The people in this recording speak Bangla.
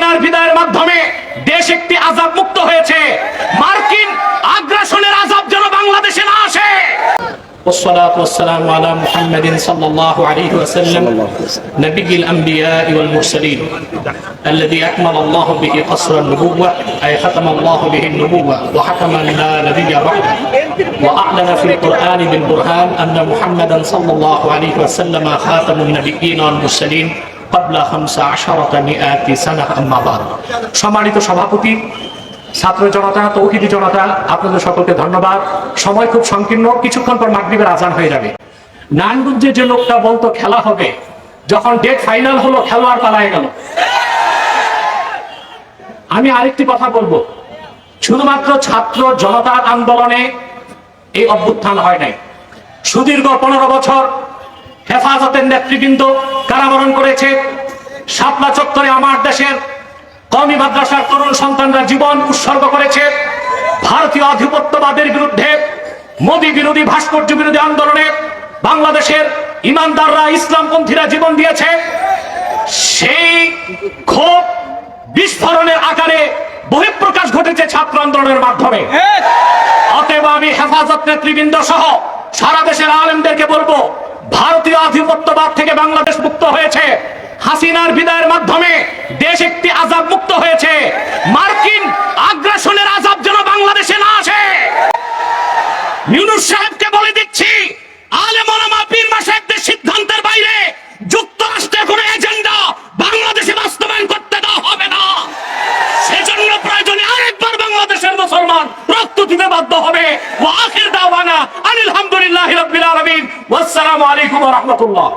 হাসিনার বিদায়ের মাধ্যমে দেশ একটি আজাব মুক্ত হয়েছে মার্কিন আগ্রাসনের আজাব যেন বাংলাদেশে না আসে والصلاة والسلام على محمد صلى الله عليه وسلم نبي الأنبياء والمرسلين الذي أكمل الله به قصر النبوة أي ختم الله به النبوة وحكم لا نبي بعده وأعلن في القرآن بالبرهان أن محمدا صلى الله عليه وسلم خاتم النبيين والمرسلين কাবলা হামসা আশারতা মিআতি সানা আম্মাবাদ সম্মানিত সভাপতি, ছাত্র জনতা, তৌহিদি জনতা, আপনাদের সকলকে ধন্যবাদ। সময় খুব সংকীর্ণ, কিছুক্ষণ পর মাগরীবের আজান হয়ে যাবে। নানগুঞ্জে যে লোকটা বলতো খেলা হবে, যখন ডেট ফাইনাল হলো, খেলোয়াড় পালায় গেল। আমি আরেকটি কথা বলব। শুধুমাত্র ছাত্র জনতার আন্দোলনে এই অভ্যুত্থান হয় নাই। সুদীর্ঘ পনেরো বছর হেফাজতের নেতৃবৃন্দ কারাবরণ করেছে। শাপলা চত্বরে আমার দেশের কমি মাদ্রাসার তরুণ সন্তানরা জীবন উৎসর্গ করেছে। ভারতীয় আধিপত্যবাদের বিরুদ্ধে, মোদী বিরোধী ভাস্কর্য বিরোধী আন্দোলনে বাংলাদেশের ইমানদাররা ইসলামপন্থীরা জীবন দিয়েছে। সেই ক্ষোভ বিস্ফোরণের আকারে বহিঃপ্রকাশ ঘটেছে ছাত্র আন্দোলনের মাধ্যমে। অতএব আমি হেফাজত নেতৃবৃন্দ সহ সারা দেশের আলেমদেরকে বলব, ভারতীয় আধিপত্যবাদ থেকে বাংলাদেশ মুক্ত হয়েছে। হাসিনার বিদায়ের মাধ্যমে দেশ একটি আজাব মুক্ত হয়েছে। মার্কিন আগ্রাসনের আজাব যেন বাংলাদেশে না আসে। ইউনুস সাহেবকে বলে দিচ্ছি, আলেম ওলামা পীর মাসাহেবদের সিদ্ধান্তের বাইরে যুক্তরাষ্ট্রের কোনো এজেন্ডা বাংলাদেশে বাস্তবায়ন করতে দেওয়া হবে না। সেজন্য প্রয়োজনে আরেকবার বাংলাদেশের মুসলমান রক্ত দিতে বাধ্য হবে। ও আখির দাওয়ানা আলহামদুলিল্লাহি রাব্বিল আলামিন। ওয়াসসালামু আলাইকুম রাহমাতুল্লাহ।